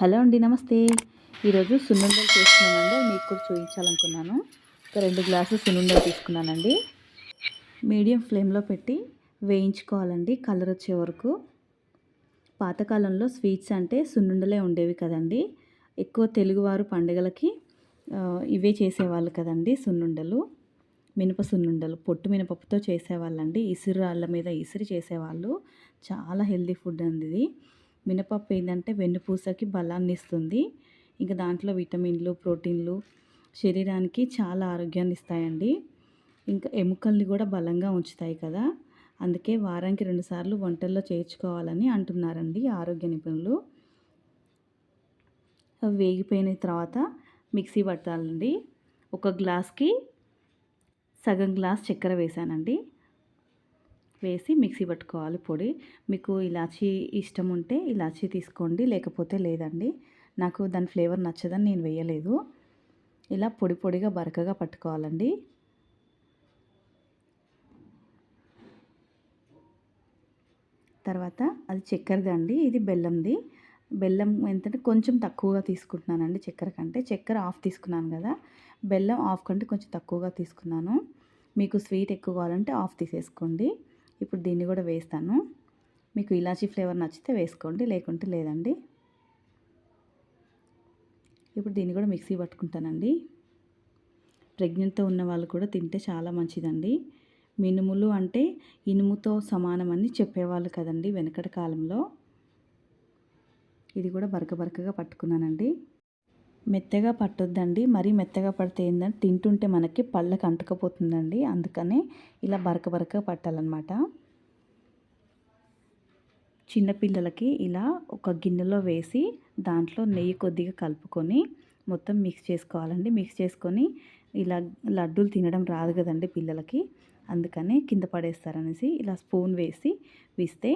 Hello అండి నమస్తే. ఈరోజు సున్నుండలు చేస్తున్నానండి. మీకు కూడా చూపించాలనుకున్నాను. ఒక రెండు గ్లాసులు సున్నుండలు తీసుకున్నానండి. మీడియం ఫ్లేమ్లో పెట్టి వేయించుకోవాలండి. కలర్ వచ్చే వరకు. పాతకాలంలో స్వీట్స్ అంటే సున్నుండలే ఉండేవి కదండి. ఎక్కువ తెలుగువారు పండుగలకి ఇవే చేసేవాళ్ళు కదండి సున్నుండలు. మినప సున్నుండలు పొట్టు మినపప్పుతో చేసేవాళ్ళండి. ఇసురు రాళ్ళ మీద ఇసిరి చేసేవాళ్ళు. చాలా హెల్దీ ఫుడ్ అండి ఇది. మినపప్పు ఏంటంటే వెన్నుపూసకి బలాన్ని ఇస్తుంది ఇంకా దాంట్లో విటమిన్లు ప్రోటీన్లు శరీరానికి చాలా ఆరోగ్యాన్ని ఇస్తాయండి. ఇంకా ఎముకల్ని కూడా బలంగా ఉంచుతాయి కదా. అందుకే వారానికి రెండుసార్లు వంటల్లో చేర్చుకోవాలని అంటున్నారండి ఆరోగ్య నిపుణులు. అవి వేగిపోయిన తర్వాత మిక్సీ పట్టాలండి. ఒక గ్లాస్కి సగం గ్లాస్ చక్కెర వేసానండి వేసి మిక్సీ పట్టుకోవాలి పొడి. మీకు ఇలాచీ ఇష్టం ఉంటే ఇలాచీ తీసుకోండి లేకపోతే లేదండి. నాకు దాని ఫ్లేవర్ నచ్చదని నేను వేయలేదు. ఇలా పొడి పొడిగా బరకగా పట్టుకోవాలండి. తర్వాత అది చక్కెరది అండి ఇది బెల్లంది. బెల్లం ఎంతంటే కొంచెం తక్కువగా తీసుకుంటున్నానండి చక్కెర కంటే. చక్కెర ఆఫ్ తీసుకున్నాను కదా బెల్లం ఆఫ్ కంటే కొంచెం తక్కువగా తీసుకున్నాను. మీకు స్వీట్ ఎక్కువ కావాలంటే ఆఫ్ తీసేసుకోండి. ఇప్పుడు దీన్ని కూడా వేస్తాను. మీకు ఇలాచీ ఫ్లేవర్ నచ్చితే వేసుకోండి లేకుంటే లేదండి. ఇప్పుడు దీన్ని కూడా మిక్సీ పట్టుకుంటానండి. ప్రెగ్నెంట్తో ఉన్న వాళ్ళు కూడా తింటే చాలా మంచిదండి. మినుములు అంటే ఇనుముతో సమానమని చెప్పేవాళ్ళు కదండి వెనకటి కాలంలో. ఇది కూడా బరక బరకగా పట్టుకున్నానండి. మెత్తగా పట్టొద్దండి. మరీ మెత్తగా పడితే ఏంటంటే తింటుంటే మనకి పళ్ళకి అంటుకపోతుందండి. అందుకనే ఇలా బరక బరక పట్టాలన్నమాట. చిన్నపిల్లలకి ఇలా ఒక గిన్నెలో వేసి దాంట్లో నెయ్యి కొద్దిగా కలుపుకొని మొత్తం మిక్స్ చేసుకోవాలండి. మిక్స్ చేసుకొని ఇలా లడ్డూలు తినడం రాదు కదండి పిల్లలకి. అందుకనే కింద పడేస్తారనేసి ఇలా స్పూన్ వేసి విస్తే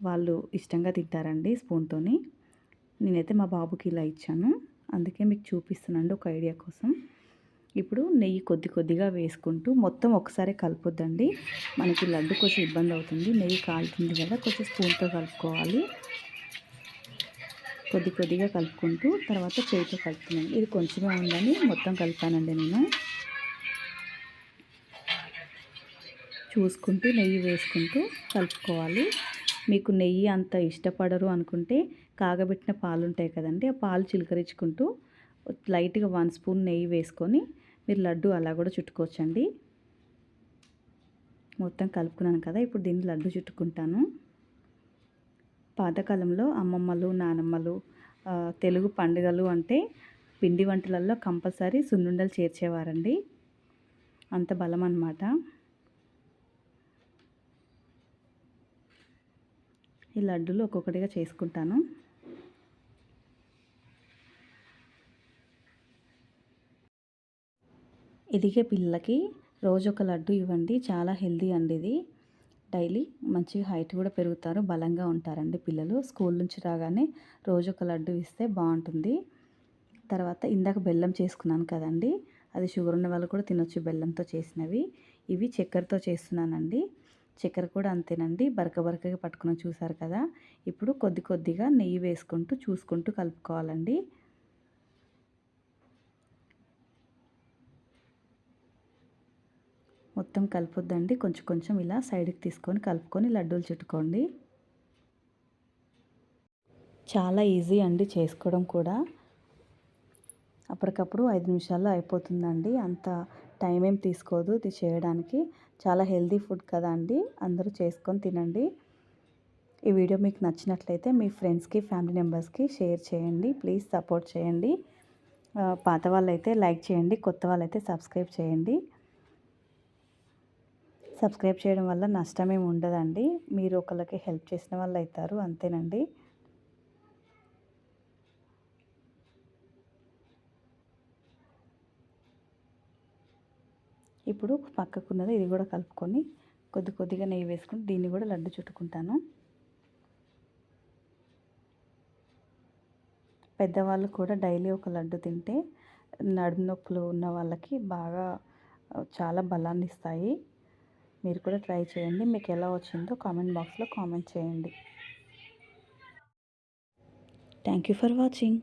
వాళ్ళు ఇష్టంగా తింటారండి స్పూన్తోని. నేనైతే మా బాబుకి ఇలా ఇచ్చాను. అందుకే మీకు చూపిస్తున్నాను ఒక ఐడియా కోసం. ఇప్పుడు నెయ్యి కొద్ది కొద్దిగా వేసుకుంటూ మొత్తం ఒకసారి కలపొద్దండి. మనకి లడ్డు కొంచెం ఇబ్బంది అవుతుంది. నెయ్యి కాలుతుంది కదా కొంచెం స్పూన్తో కలుపుకోవాలి. కొద్ది కొద్దిగా కలుపుకుంటూ తర్వాత చేతితో కలుపుతున్నాను. ఇది కొంచెమే ఉందని మొత్తం కలిపానండి నేను. చూసుకుంటూ నెయ్యి వేసుకుంటూ కలుపుకోవాలి. మీకు నెయ్యి అంత ఇష్టపడరు అనుకుంటే కాగబెట్టిన పాలు ఉంటాయి కదండి ఆ పాలు చిలకరించుకుంటూ లైట్గా వన్ స్పూన్ నెయ్యి వేసుకొని మీరు లడ్డు అలా కూడా చుట్టుకోవచ్చండి. మొత్తం కలుపుకున్నాను కదా ఇప్పుడు దీన్ని లడ్డు చుట్టుకుంటాను. పాతకాలంలో అమ్మమ్మలు నానమ్మలు తెలుగు పండుగలు అంటే పిండి వంటలలో కంపల్సరీ సున్నుండలు చేర్చేవారండి. అంత బలం అన్నమాట ఈ లడ్డూలు ఒక్కొక్కటిగా చేసుకుంటాను. ఎదిగే పిల్లలకి రోజు ఒక లడ్డు ఇవ్వండి. చాలా హెల్దీ అండి ఇది. డైలీ మంచి హైట్ కూడా పెరుగుతారు బలంగా ఉంటారండి పిల్లలు. స్కూల్ నుంచి రాగానే రోజు ఒక లడ్డు ఇస్తే బాగుంటుంది. తర్వాత ఇందాక బెల్లం చేసుకున్నాను కదండి. అది షుగర్ ఉన్న వాళ్ళు కూడా తినొచ్చు బెల్లంతో చేసినవి. ఇవి చక్కెరతో చేస్తున్నానండి. చక్కెర కూడా అంతేనండి. బరక బరకగా పట్టుకుని చూసారు కదా. ఇప్పుడు కొద్ది కొద్దిగా నెయ్యి వేసుకుంటూ చూసుకుంటూ కలుపుకోవాలండి. మొత్తం కలుపుద్దండి. కొంచెం కొంచెం ఇలా సైడ్కి తీసుకొని కలుపుకొని లడ్డూలు చుట్టుకోండి. చాలా ఈజీ అండి చేసుకోవడం కూడా. అప్పటికప్పుడు ఐదు నిమిషాల్లో అయిపోతుందండి. అంత టైం ఏం తీసుకోదు ఇది చేయడానికి. చాలా హెల్దీ ఫుడ్ కదా అండి. అందరూ చేసుకొని తినండి. ఈ వీడియో మీకు నచ్చినట్లయితే మీ ఫ్రెండ్స్కి ఫ్యామిలీ మెంబర్స్కి షేర్ చేయండి. ప్లీజ్ సపోర్ట్ చేయండి. పాత వాళ్ళైతే లైక్ చేయండి. కొత్త వాళ్ళైతే సబ్స్క్రైబ్ చేయండి. సబ్స్క్రైబ్ చేయడం వల్ల నష్టమేమి ఉండదండి. మీరు ఒకళ్ళకి హెల్ప్ చేసిన వాళ్ళు అవుతారు అంతేనండి. ఇప్పుడు పక్కకున్నది ఇది కూడా కలుపుకొని కొద్ది కొద్దిగా నెయ్యి వేసుకుని దీన్ని కూడా లడ్డు చుట్టుకుంటాను. పెద్దవాళ్ళు కూడా డైలీ ఒక లడ్డు తింటే నడుము నొప్పులు ఉన్న వాళ్ళకి బాగా చాలా బలాన్ని ఇస్తాయి. మీరు కూడా ట్రై చేయండి. మీకు ఎలా వచ్చిందో కామెంట్ బాక్స్లో కామెంట్ చేయండి. Thank you for watching.